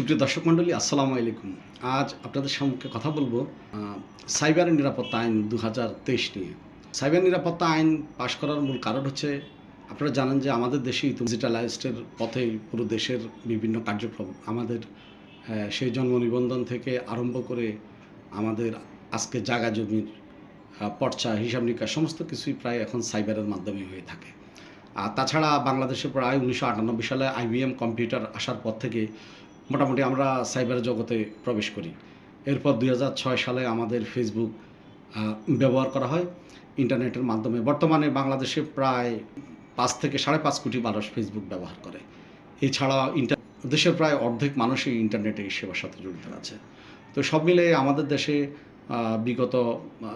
সুপ্রিয় দর্শক মণ্ডলী, আসসালামু আলাইকুম। আজ আপনাদের সম্মুখে কথা বলব সাইবার নিরাপত্তা আইন দু হাজার তেইশ নিয়ে। সাইবার নিরাপত্তা আইন পাশ করার মূল কারণ হচ্ছে, আপনারা জানেন যে আমাদের দেশে ডিজিটালাইজডের পথে পুরো দেশের বিভিন্ন কার্যক্রম, আমাদের সেই জন্ম নিবন্ধন থেকে আরম্ভ করে আমাদের আজকে জায়গা জমির পর্চা, হিসাব নিকাশ, সমস্ত কিছুই প্রায় এখন সাইবারের মাধ্যমে হয়ে থাকে। আর তাছাড়া বাংলাদেশে প্রায় উনিশশো আটানব্বই সালে আইবিএম কম্পিউটার আসার পর থেকে মোটামুটি আমরা সাইবার জগতে প্রবেশ করি। এরপর দু হাজার ছয় সালে আমাদের ফেসবুক ব্যবহার করা হয় ইন্টারনেটের মাধ্যমে। বর্তমানে বাংলাদেশে প্রায় পাঁচ থেকে সাড়ে পাঁচ কোটি মানুষ ফেসবুক ব্যবহার করে। এছাড়া ইন্টার, দেশের প্রায় অর্ধেক মানুষই ইন্টারনেটে এই সেবার সাথে জড়িত আছে। তো সব মিলে আমাদের দেশে বিগত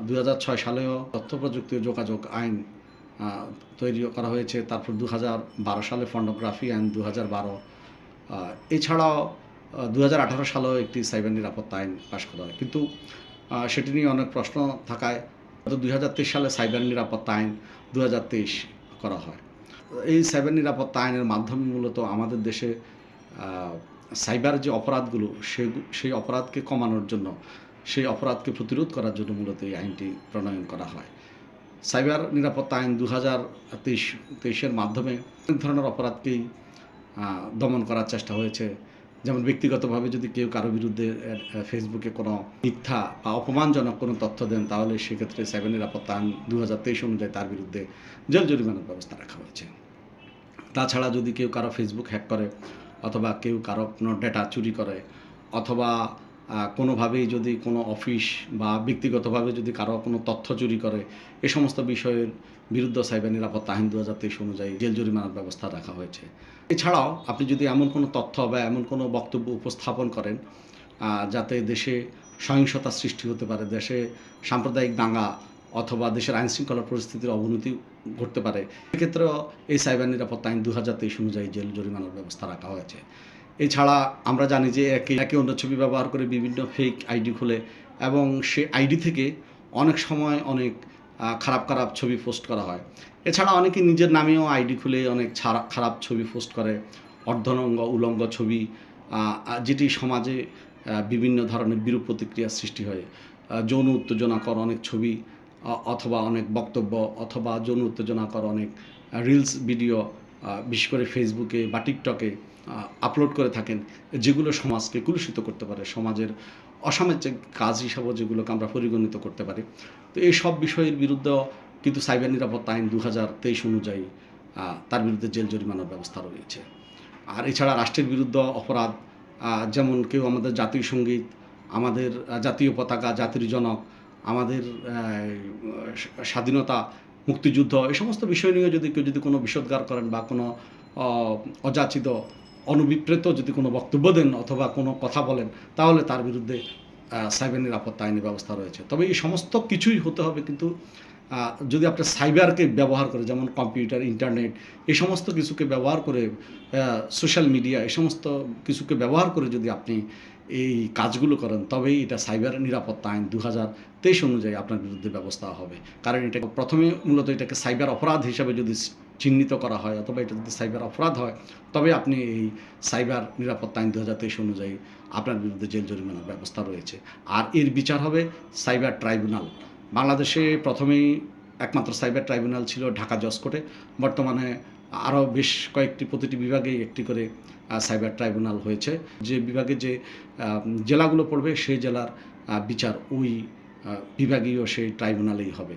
দু হাজার ছয় সালেও তথ্য প্রযুক্তি যোগাযোগ আইন তৈরি করা হয়েছে। তারপর দু হাজার বারো সালে ফর্নোগ্রাফি আইন দু হাজার বারো এছাড়াও দু হাজার আঠারো সালেও একটি সাইবার নিরাপত্তা আইন পাশ করা হয়। কিন্তু সেটি নিয়ে অনেক প্রশ্ন থাকায় দুই হাজার সালে সাইবার নিরাপত্তা আইন দু হাজার তেইশ করা হয়। এই সাইবার নিরাপত্তা আইনের মাধ্যমে মূলত আমাদের দেশে সাইবার যে অপরাধগুলো, সে, সেই অপরাধকে কমানোর জন্য, সেই অপরাধকে প্রতিরোধ করার জন্য মূলত এই আইনটি প্রণয়ন করা হয়। সাইবার নিরাপত্তা আইন দু হাজার তেইশ, তেইশের মাধ্যমে অনেক ধরনের অপরাধকেই দমন করার চেষ্টা হয়েছে। যেমন ব্যক্তিগতভাবে যদি কেউ কারও বিরুদ্ধে ফেসবুকে কোনো মিথ্যা বা অপমানজনক কোনো তথ্য দেন, তাহলে সেক্ষেত্রে সাইবার নিরাপত্তা আইন দু হাজার তেইশ অনুযায়ী তার বিরুদ্ধে জেল জরিমানার ব্যবস্থা রাখা হয়েছে। তাছাড়া যদি কেউ কারও ফেসবুক হ্যাক করে, অথবা কেউ কারও কোনো ডেটা চুরি করে, অথবা কোনোভাবেই যদি কোনো অফিস বা ব্যক্তিগতভাবে যদি কারও কোনো তথ্য চুরি করে, এ সমস্ত বিষয়ের বিরুদ্ধে সাইবার নিরাপত্তা আইন দু হাজার তেইশ অনুযায়ী জেল জরিমানার ব্যবস্থা রাখা হয়েছে। এছাড়াও আপনি যদি এমন কোনো তথ্য বা এমন কোনো বক্তব্য উপস্থাপন করেন যাতে দেশে সহিংসতা সৃষ্টি হতে পারে, দেশে সাম্প্রদায়িক দাঙ্গা অথবা দেশের আইন শৃঙ্খলা পরিস্থিতির অবনতি ঘটতে পারে সেক্ষেত্রেও এই সাইবার নিরাপত্তা আইন দু হাজার তেইশ অনুযায়ী জেল জরিমানার ব্যবস্থা রাখা হয়েছে। এছাড়া আমরা জানি যে একে একে অন্য ছবি ব্যবহার করে বিভিন্ন ফেক আইডি খুলে এবং সে আইডি থেকে অনেক সময় অনেক খারাপ খারাপ ছবি পোস্ট করা হয়। এছাড়া অনেকে নিজের নামেও আইডি খুলে অনেক খারাপ ছবি পোস্ট করে। অর্ধনঙ্গ, উলঙ্গ ছবি যেটি সমাজে বিভিন্ন ধরনের বিরূপ প্রতিক্রিয়া সৃষ্টি হয়। যৌন উত্তেজনাকর অনেক ছবি অথবা অনেক বক্তব্য অথবা যৌন উত্তেজনাকর অনেক রিলস ভিডিও বিশেষ করে ফেসবুকে বা টিকটকে আপলোড করে থাকেন, যেগুলো সমাজকে কলুষিত করতে পারে, সমাজের অসামাজিক কাজ হিসাবেও যেগুলোকে আমরা পরিগণিত করতে পারি। তো এই সব বিষয়ের বিরুদ্ধেও কিন্তু সাইবার নিরাপত্তা আইন দু হাজার তেইশ অনুযায়ী তার বিরুদ্ধে জেল জরিমানার ব্যবস্থা রয়েছে। আর এছাড়া রাষ্ট্রের বিরুদ্ধে অপরাধ যেমন কেউ আমাদের জাতীয় সংগীত, আমাদের জাতীয় পতাকা, জাতির জনক, আমাদের স্বাধীনতা, মুক্তিযুদ্ধ এই সমস্ত বিষয় নিয়ে যদি কেউ যদি কোনো বিষোদ্গার করেন বা কোনো অযাচিত অনুবিপ্রেত যদি কোনো বক্তব্য দেন অথবা কোনো কথা বলেন, তাহলে তার বিরুদ্ধে সাইবার নিরাপত্তা আইনি ব্যবস্থা রয়েছে। তবে এই সমস্ত কিছুই হতে হবে, কিন্তু যদি আপনার সাইবারকে ব্যবহার করে, যেমন কম্পিউটার, ইন্টারনেট, এই সমস্ত কিছুকে ব্যবহার করে সোশ্যাল মিডিয়া, এই সমস্ত কিছুকে ব্যবহার করে যদি আপনি এই কাজগুলো করেন, তবেই এটা সাইবার নিরাপত্তা আইন দু হাজার তেইশ অনুযায়ী আপনার বিরুদ্ধে ব্যবস্থা হবে। কারণ এটা প্রথমে মূলত এটাকে সাইবার অপরাধ হিসাবে যদি চিহ্নিত করা হয়, অথবা এটা যদি সাইবার অপরাধ হয়, তবে আপনি এই সাইবার নিরাপত্তা আইন দু হাজার তেইশ অনুযায়ী আপনার বিরুদ্ধে জেল জরিমানার ব্যবস্থা রয়েছে। আর এর বিচার হবে সাইবার ট্রাইব্যুনাল। বাংলাদেশে প্রথমেই একমাত্র সাইবার ট্রাইব্যুনাল ছিল ঢাকা জজ কোর্টে বর্তমানে আরও বেশ কয়েকটি, প্রতিটি বিভাগেই একটি করে সাইবার ট্রাইব্যুনাল হয়েছে। যে বিভাগে যে জেলাগুলো পড়বে সেই জেলার বিচার ওই বিভাগীয় সেই ট্রাইব্যুনালেই হবে।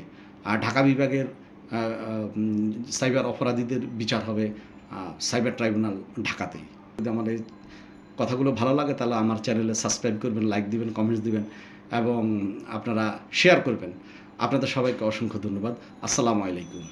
আর ঢাকা বিভাগের সাইবার অপরাধীদের বিচার হবে সাইবার ট্রাইব্যুনাল ঢাকাতেই। যদি আমার এই কথাগুলো ভালো লাগে তাহলে আমার চ্যানেলে সাবস্ক্রাইব করবেন, লাইক দিবেন, কমেন্টস দিবেন। এবং আপনারা শেয়ার করবেন। আপনাদের সবাইকে অসংখ্য ধন্যবাদ। আসসালামু আলাইকুম।